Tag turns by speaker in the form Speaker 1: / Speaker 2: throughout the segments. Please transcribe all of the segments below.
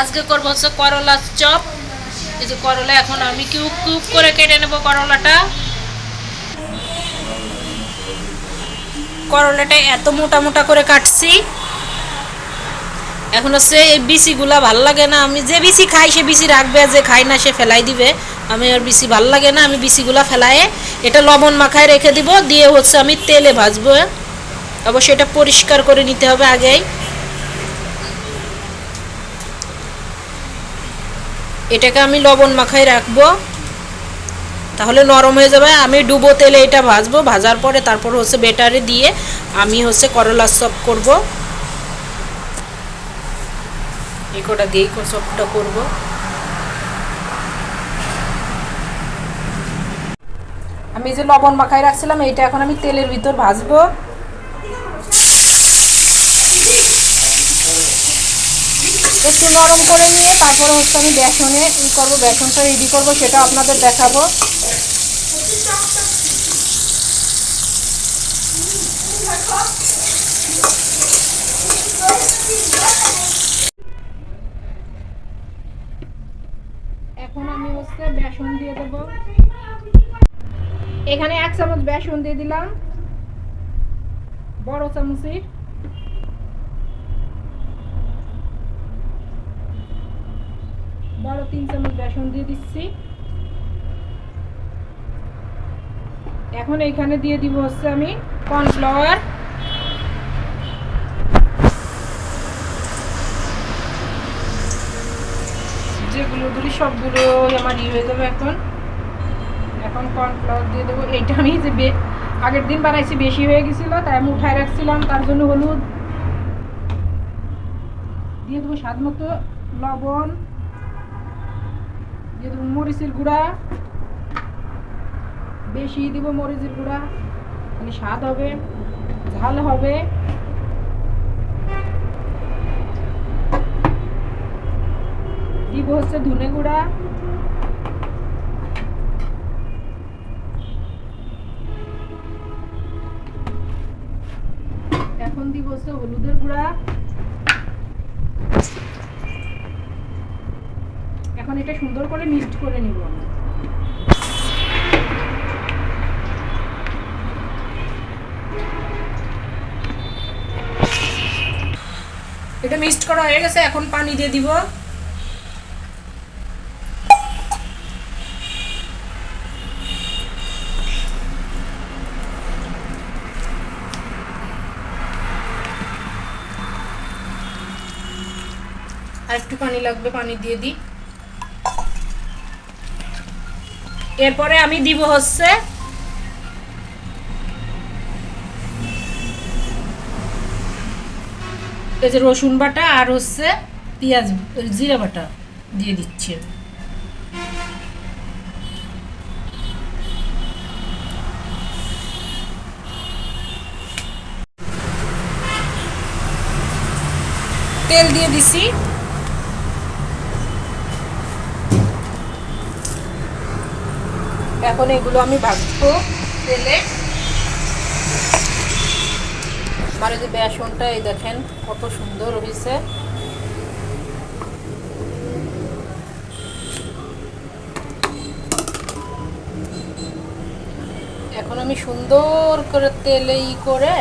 Speaker 1: আজকে করব হচ্ছে করলা চপ। এই যে করলা, এখন আমি কিউব কিউব করে কেটে নেব করলাটা। করলাটা এত মোটা মোটা করে কাটছি। এখন হচ্ছে এই বিচিগুলা ভালো লাগে না। আমি যে বিচি খাই, সে বিচি রাখবে, যে খাই না, সে ফেলাই দিবে। আমি আর বিচি ভালো লাগে না, আমি বিচিগুলা ফেলায়ে এটা লবণ মাখায় রেখে দিব। দিয়ে হচ্ছে আমি তেলে ভাজবো। অবশ্যই এটা পরিষ্কার করে নিতে হবে আগেই। এটাকে আমি লবণ মাখায় রাখব। তাহলে নরম হয়ে যাবে। আমি ডুবো তেলে এটা ভাজবো। ভাজার পরে তারপর হচ্ছে বেটারে দিয়ে আমি হচ্ছে করলার চপ করব। এই কটা দিয়েই চপটা করব। আমি যে লবণ মাখায় রাখছিলাম, এইটা এখন আমি তেলের ভিতর ভাজবো। একটু নরম করে নিয়ে তারপরে হচ্ছে আমি বেসনে ই করব, বেসনটা রেডি করব, সেটা আপনাদের দেখাবো। এখন আমি হচ্ছে বেসন দিয়ে দেবো। এখানে এক চামচ বেসন দিয়ে দিলাম, বড় চামচের। বড় তিন চামচ বেসন দিয়ে দিচ্ছি। এখন এইখানে দিয়ে দিব হচ্ছে আমি কর্নফ্লাওয়ার। যেগুলো গুলি সবগুলো আমার ই হয়ে যাবে এখন। এখন কর্নফ্লাওয়ার দিয়ে দেবো। এইটা আমি যে আগের দিন বানাইছি বেশি হয়ে গেছিল, তাই আমি উঠায় রাখছিলাম। তার জন্য হলুদ। দিয়ে দেবো স্বাদ মতো লবণ। দেবো মরিচের গুঁড়া, বেশি দিব মরিচের গুঁড়া মানে স্বাদ হবে, ঝাল হবে। দিব হচ্ছে ধনে গুঁড়া। এখন দিব হচ্ছে হলুদের গুঁড়া। এখন এটা সুন্দর করে মিক্সড করে নিব এটা মিক্সড করা হয়ে গেছে, এখন পানি দিয়ে দিব। আর একটু পানি লাগবে, পানি দিয়ে দিই। এরপরে আমি দিব হচ্ছে এই যে রসুন বাটা আর হচ্ছে পেঁয়াজ জিরা বাটা দিয়ে দিচ্ছি। তেল দিয়ে দিছি। এখন এগুলো আমি ভাজবো তেলে। আমার যে বেসনটা, এই দেখেন কত সুন্দর হয়েছে। এখন আমি সুন্দর করে তেলে ই করে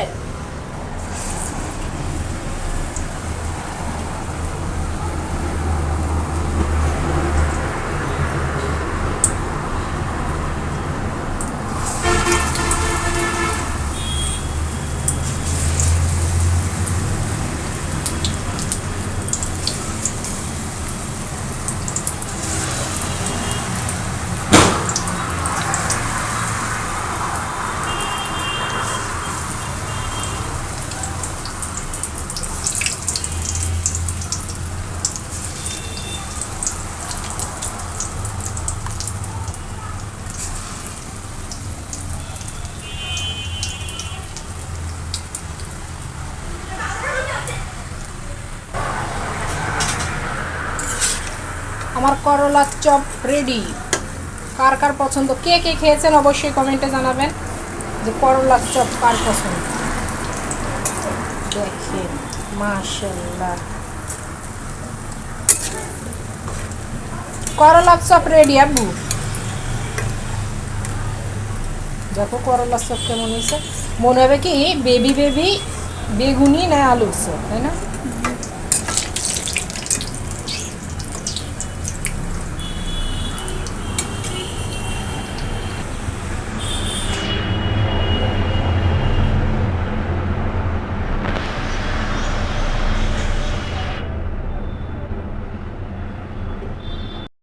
Speaker 1: আমার করলার চপ রেডি কার কার পছন্দ? কে কে খেয়েছেন অবশ্যই কমেন্টে জানাবেন যে করলার চপ কার পছন্দ। দেখেন মাশাল্লাহ করলার চপ রেডি আব্বু। দেখো করলার চপ কেমন হয়েছে। মনে হবে কি বেবি বেবি বেগুনি না আলুর চপ, তাই না?